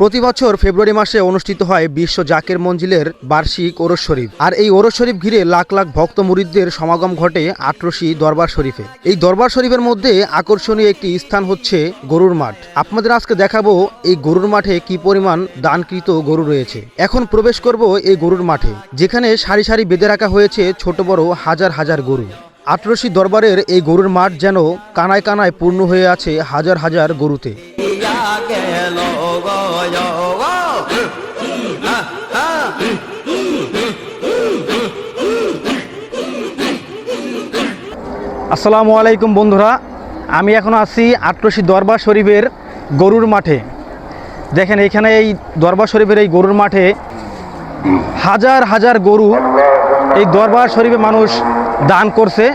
প্রতি বছর ফেব্রুয়ারি মাসে অনুষ্ঠিত হয় বিশ্ব জাকের মঞ্জিলের বার্ষিক ওরস শরীফ। আর এই ওরস শরীফ ঘিরে লাখ লাখ ভক্ত মুরিদদের সমাগম ঘটে আটরশি দরবার শরীফে। এই দরবার শরীফের মধ্যে আকর্ষণীয় একটি স্থান হচ্ছে গরুর মাঠ। আপনাদের আজকে দেখাবো এই গরুর মাঠে কি পরিমাণ দানকৃত গরু রয়েছে। এখন প্রবেশ করব এই গরুর মাঠে, যেখানে সারি সারি বেঁধে রাখা হয়েছে ছোট বড় হাজার হাজার গরু। আটরশি দরবারের এই গরুর মাঠ যেন কানায় কানায় পূর্ণ হয়ে আছে হাজার হাজার গরুতে। আসসালামু আলাইকুম বন্ধুরা, আমি এখন আছি আটরশি দরবার শরীফের গরুর মাঠে। দেখেন, এখানে এই দরবার শরীফের এই গরুর মাঠে হাজার হাজার গরু এই দরবার শরীফে মানুষ দান করছে।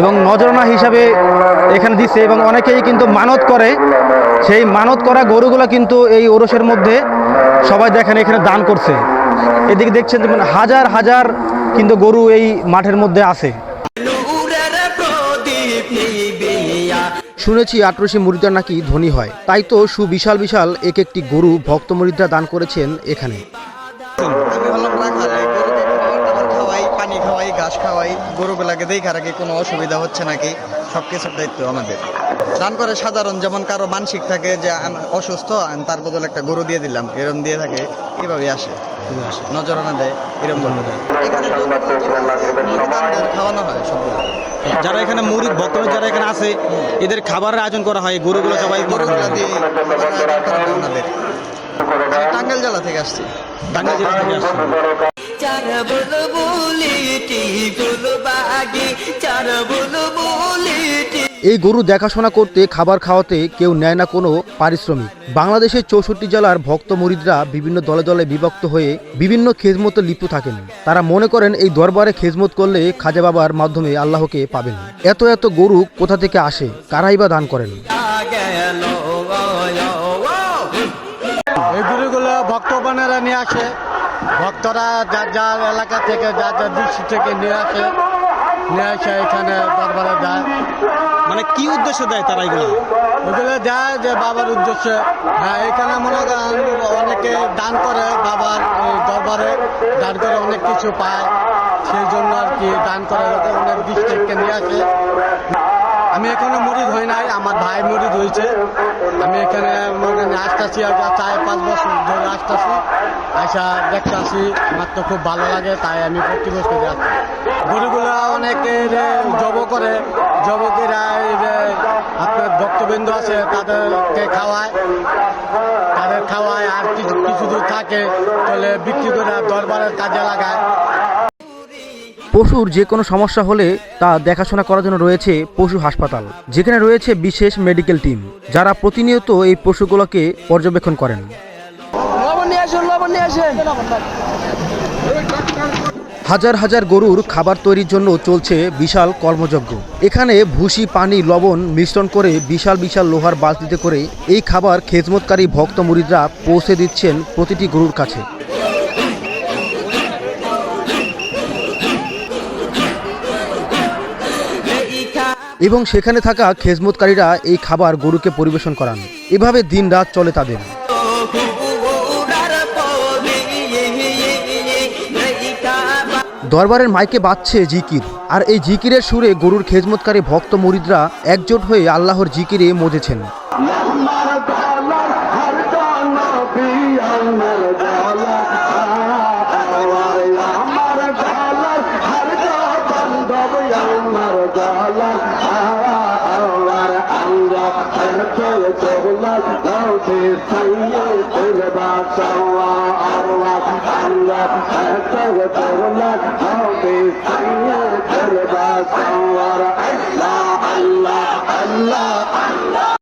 এবং নজরানা হিসাবে এখানে দিচ্ছে এবং অনেকেই কিন্তু মানত করে। সেই মানত করা গরুগুলো কিন্তু এই ওরসের মধ্যে সবাই দেখেন এখানে দান করছে। এদিকে দেখছেন হাজার হাজার কিন্তু গরু এই মাঠের মধ্যে আছে। শুনেছি আটরশি মুরিদরা নাকি ধনী হয়। তাই তো সুবিশাল বিশাল এক একটি গরু ভক্ত মুরিদরা দান করেছেন এখানে। ঘাস খাওয়াই গরুগুলাকে দেখা রাখি কোনো অসুবিধা হচ্ছে নাকি? সব কিছুর দায়িত্ব আমাদের। দান করে সাধারণ যেমন কারও মানসিক থাকে যে অসুস্থ আমি তার বদলে একটা গরু দিয়ে দিলাম। এরম দিয়ে থাকে এভাবে আসে। নজরানা দেয় এরম এখানে খাওয়ানো হয় সবগুলো। যারা এখানে মুরিদ ভক্তরা যারা এখানে আছে এদের খাবারের আয়োজন করা হয় গরুগুলো সবাই গরুগুলা দিয়ে টাঙ্গাইল জেলা থেকে আসছি। টাঙ্গাইল জেলা থেকে আসছে। চার বুলবুলিটি চার বুলবুলিটি এই গরু দেখাশোনা করতে খাবার খাওয়াতে কেউ নেয় না কোনো পারিশ্রমিক। বাংলাদেশের চৌষট্টি জেলার ভক্ত মুরিদরা বিভিন্ন দলে দলে বিভক্ত হয়ে বিভিন্ন খেজমতে লিপ্ত থাকেন। তারা মনে করেন এই দরবারে খেজমত করলে খাজা বাবার মাধ্যমে আল্লাহকে পাবেন। এত এত গরু কোথা থেকে আসে? কারাই বা দান করেন? এই গরুগুলো ভক্তগণেরা নিয়ে আসে। ভক্তরা যার যার এলাকা থেকে যার যার দৃষ্টি থেকে নিয়ে আসে। নিয়ে আসে এখানে দরবারে যায়। মানে কি উদ্দেশ্য দেয় তারা এগুলো? ওগুলো যায় যে বাবার উদ্দেশ্যে। হ্যাঁ এখানে মনে করেন অনেকে দান করে বাবার এই দরবারে দান করে অনেক কিছু পায়। সেই জন্য আর কি দান করে অনেক ডিস্ট্রিক্টকে নিয়ে আসে। আমি এখনও মরিদ হই নাই, আমার ভাই মরিদ হয়েছে আমি এখানে আসতেছি চার পাঁচ বছর ধরে আসতেছি আসা দেখতে আসি আমার তো খুব ভালো লাগে, তাই আমি প্রতি বছর যাচ্ছি। গরুগুলো অনেকে জব করে, জবকেরা এই যে আপনার ভক্তবৃন্দ আছে, তাদেরকে খাওয়ায়। তাদের খাওয়ায় আর কিছু কিছু দূর থাকে, তাহলে বিক্রি করে দরবারের কাজে লাগায়। পশুর যে কোনো সমস্যা হলে তা দেখাশোনা করার জন্য রয়েছে পশু হাসপাতাল যেখানে রয়েছে বিশেষ মেডিকেল টিম যারা প্রতিনিয়ত এই পশুগুলোকে পর্যবেক্ষণ করেন। হাজার হাজার গরুর খাবার তৈরির জন্য চলছে বিশাল কর্মযজ্ঞ। এখানে ভুসি পানি লবণ মিশ্রণ করে বিশাল বিশাল লোহার বালতিতে করে এই খাবার খেজমতকারী ভক্ত মুরিদরা পৌঁছে দিচ্ছেন প্রতিটি গরুর কাছে। এবং সেখানে থাকা খেজমতকারীরা এই খাবার গরুকে পরিবেশন করান। এভাবে দিন রাত চলে তাদের। দরবারের মাইকে বাজছে জিকির। আর এই জিকিরের সুরে গরুর খেজমতকারী ভক্ত মরিদরা একজোট হয়ে আল্লাহর জিকিরে মজেছেন। تيته الله الله الله الله الله